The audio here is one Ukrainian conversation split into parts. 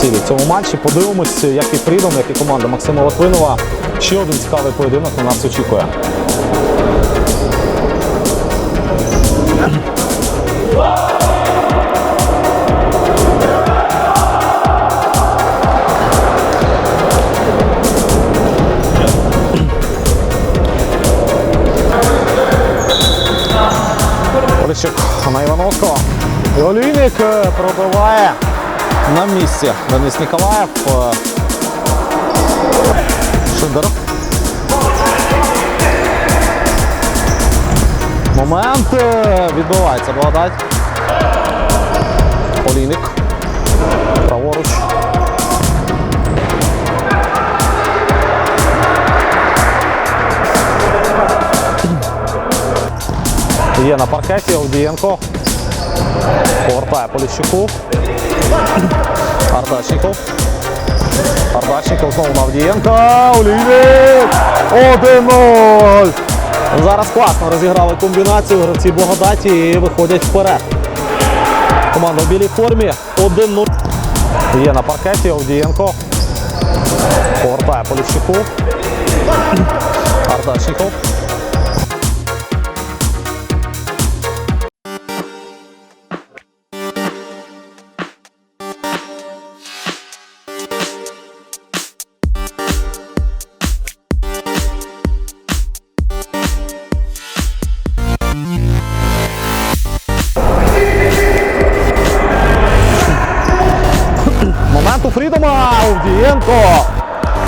цілі в цьому матчі. Подивимось, як і Фрідом, як і команда Максима Литвинова. Ще один цікавий поєдинок на нас очікує. Поліщук на Івановського. Олійник е, пробиває на місці. Денис Ніколаєв. е, Шиндер. Момент е, відбувається благодать. Олійник. Праворуч. Є на паркеті Овдієнко. Повертає Поліщуку. Ардачников. Ардачников знову на Авдієнка. Олійник! 1-0. Зараз класно розіграли комбінацію. Гравці благодаті і виходять вперед. Команда в білій формі. 1-0. Є на паркеті Овдієнко. Повертає Поліщуку. Ардачников. Момент у Фрідома. Овдієнко.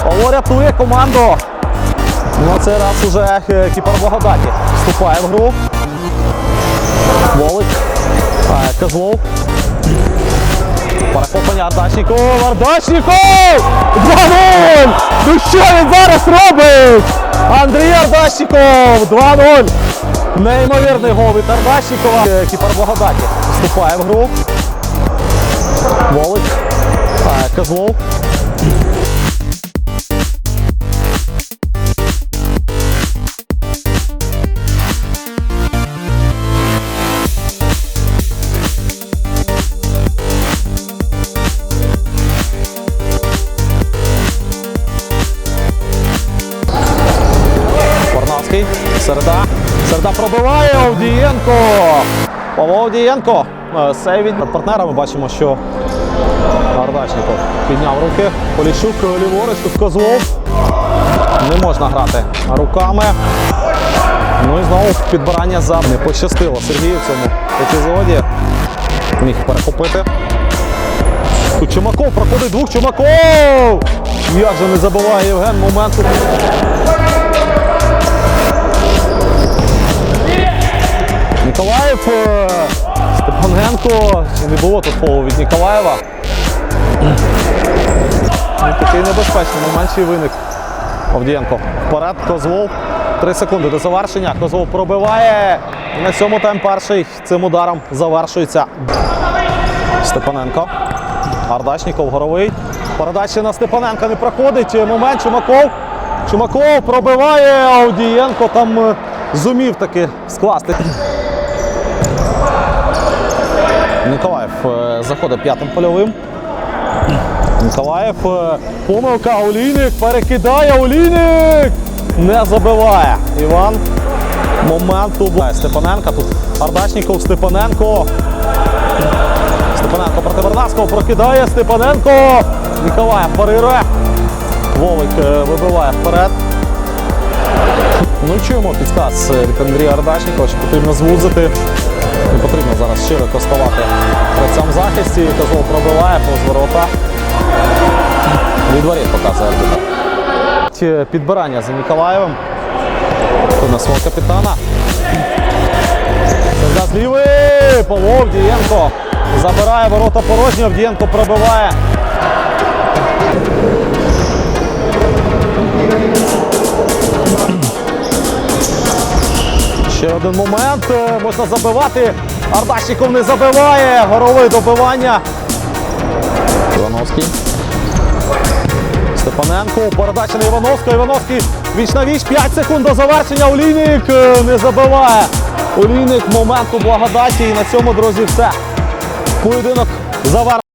Павло рятує команду. На цей раз уже е, кіпер Благодаті. Вступає в гру. Волик. Козлов. Перехоплення Ардачніков. Ардачніков! 2-0! Ну що він зараз робить? Андрій Ардачніков! 2-0! Неймовірний гол від Ардачнікова. Е, Кіпер Благодаті. Вступає в гру. Волик. Козлов. Варнавський. Середа. Середа пробиває. Овдієнко. Павло Овдієнко. Е, Сейвить над партнерами. Бачимо, що Ардачников підняв руки. Поліщук ліворуч, тут Козлов. Не можна грати руками. Ну і знову підбирання за не пощастило Сергію в цьому епізоді. Міг перехопити. Тут Чумаков проходить двох Чумаков! Як же не забуває Євген моменту. Ніколаєв, е, Степаненко. Не було тут фолу від Ніколаєва? Ну, такий небезпечний момент ще й виник. Овдієнко. Вперед, Козлов. Три секунди до завершення. Козлов пробиває. І на цьому тайм перший цим ударом завершується. Степаненко. Ардачніков горовий. Передача на Степаненка не проходить. Момент Чумаков. Чумаков пробиває. Авдієнко там е, зумів таки скласти. Ніколаєв е, заходить п'ятим польовим. Ніколаєв. е, Помилка. Олійник перекидає. Олійник! Не забиває. Іван. Моменту. Степаненка тут. Ардачніков, Степаненко. Степаненко проти Вернавського прокидає. Степаненко. Ніколаєв парирує. Вовик е, вибиває вперед. Ну і чуємо підказ е, від Андрія Ардачнікова, що потрібно звузити. Не потрібно зараз широко ставати при цьому захисті. Козлов пробиває повз ворота. Від воріт показує арбітр. Підбирання за Ніколаєвим. Тут на свого капітана. Серда злівий! Павло Авдієнко. Забирає ворота порожні. Авдієнко пробиває. Ще один момент. Е, Можна забивати. Ардашніков не забиває. Горове добивання. Івановський. Степаненко. Передача на Івановського. Івановський віч на віч. 5 секунд до завершення. Олійник е, не забиває. Олійник моменту благодаті. І на цьому, друзі, все. Поєдинок завершений.